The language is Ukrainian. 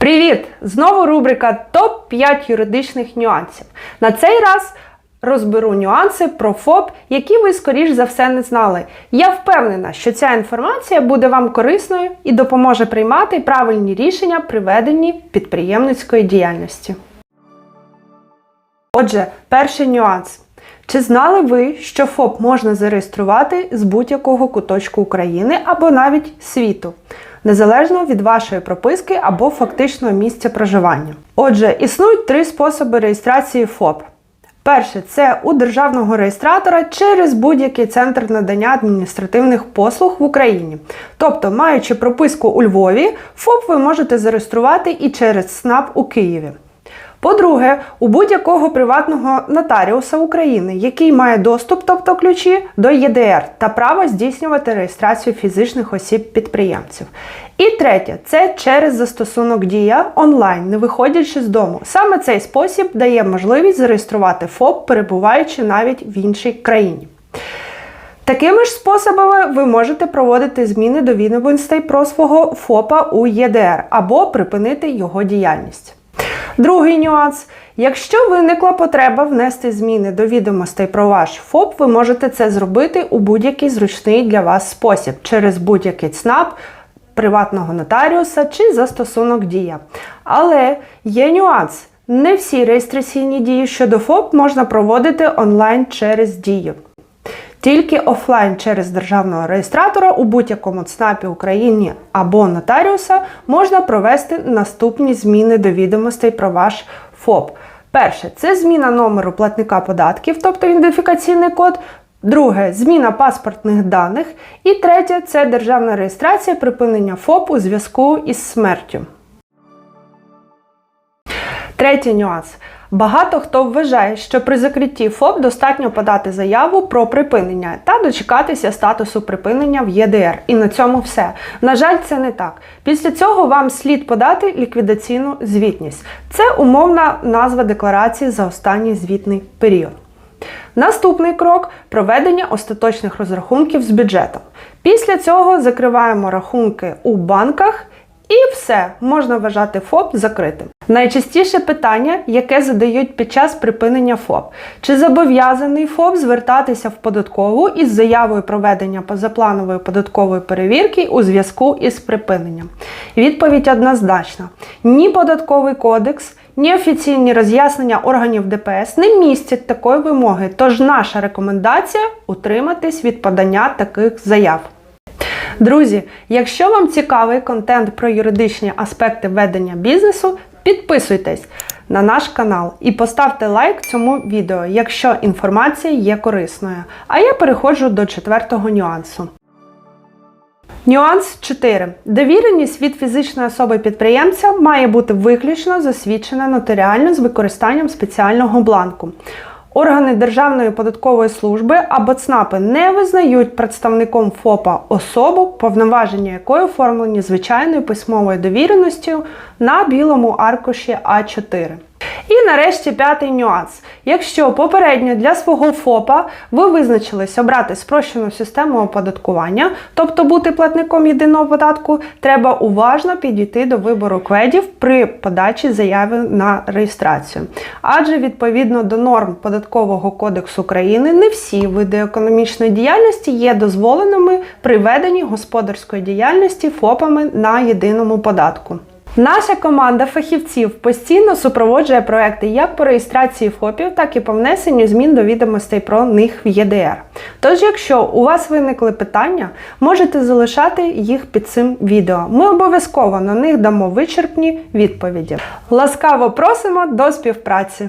Привіт! Знову рубрика ТОП-5 юридичних нюансів. На цей раз розберу нюанси про ФОП, які ви, скоріш за все, не знали. Я впевнена, що ця інформація буде вам корисною і допоможе приймати правильні рішення при веденні підприємницької діяльності. Отже, перший нюанс. Чи знали ви, що ФОП можна зареєструвати з будь-якого куточку України або навіть світу, незалежно від вашої прописки або фактичного місця проживання? Отже, існують три способи реєстрації ФОП. Перше це у державного реєстратора через будь-який центр надання адміністративних послуг в Україні. Тобто, маючи прописку у Львові, ФОП ви можете зареєструвати і через СНАП у Києві. По-друге, у будь-якого приватного нотаріуса України, який має доступ, тобто ключі, до ЄДР та право здійснювати реєстрацію фізичних осіб-підприємців. І третє це через застосунок Дія онлайн, не виходячи з дому. Саме цей спосіб дає можливість зареєструвати ФОП, перебуваючи навіть в іншій країні. Такими ж способами ви можете проводити зміни до відомостей про свого ФОПа у ЄДР або припинити його діяльність. Другий нюанс. Якщо виникла потреба внести зміни до відомостей про ваш ФОП, ви можете це зробити у будь-який зручний для вас спосіб через будь-який ЦНАП, приватного нотаріуса чи застосунок Дія. Але є нюанс. Не всі реєстраційні дії щодо ФОП можна проводити онлайн через Дію. Тільки офлайн через державного реєстратора у будь-якому ЦНАПі Україні або нотаріуса можна провести наступні зміни до відомостей про ваш ФОП. Перше це зміна номеру платника податків, тобто ідентифікаційний код. Друге зміна паспортних даних. І третє це державна реєстрація припинення ФОП у зв'язку із смертю. Третій нюанс. Багато хто вважає, що при закритті ФОП достатньо подати заяву про припинення та дочекатися статусу припинення в ЄДР. І на цьому все. На жаль, це не так. Після цього вам слід подати ліквідаційну звітність. Це умовна назва декларації за останній звітний період. Наступний крок проведення остаточних розрахунків з бюджетом. Після цього закриваємо рахунки у банках. І все, можна вважати ФОП закритим. Найчастіше питання, яке задають під час припинення ФОП: чи зобов'язаний ФОП звертатися в податкову із заявою проведення позапланової податкової перевірки у зв'язку із припиненням? Відповідь однозначна: ні податковий кодекс. Ні офіційні роз'яснення органів ДПС не містять такої вимоги, тож наша рекомендація утриматись від подання таких заяв. Друзі, якщо вам цікавий контент про юридичні аспекти ведення бізнесу, підписуйтесь на наш канал і поставте лайк цьому відео, якщо інформація є корисною. А я переходжу до четвертого нюансу. Нюанс 4. Довіреність від фізичної особи підприємця має бути виключно засвідчена нотаріально з використанням спеціального бланку. Органи Державної податкової служби або ЦНАПи не визнають представником ФОПа особу, повноваження якої оформлені звичайною письмовою довіреністю на білому аркуші А4. І нарешті п'ятий нюанс. Якщо попередньо для свого ФОПа ви визначились обрати спрощену систему оподаткування, тобто бути платником єдиного податку, треба уважно підійти до вибору кведів при подачі заяви на реєстрацію. Адже відповідно до норм Податкового кодексу України не всі види економічної діяльності є дозволеними при веденні господарської діяльності ФОПами на єдиному податку. Наша команда фахівців постійно супроводжує проекти як по реєстрації ФОПів, так і по внесенню змін до відомостей про них в ЄДР. Тож, якщо у вас виникли питання, можете залишати їх під цим відео. Ми обов'язково на них дамо вичерпні відповіді. Ласкаво просимо до співпраці!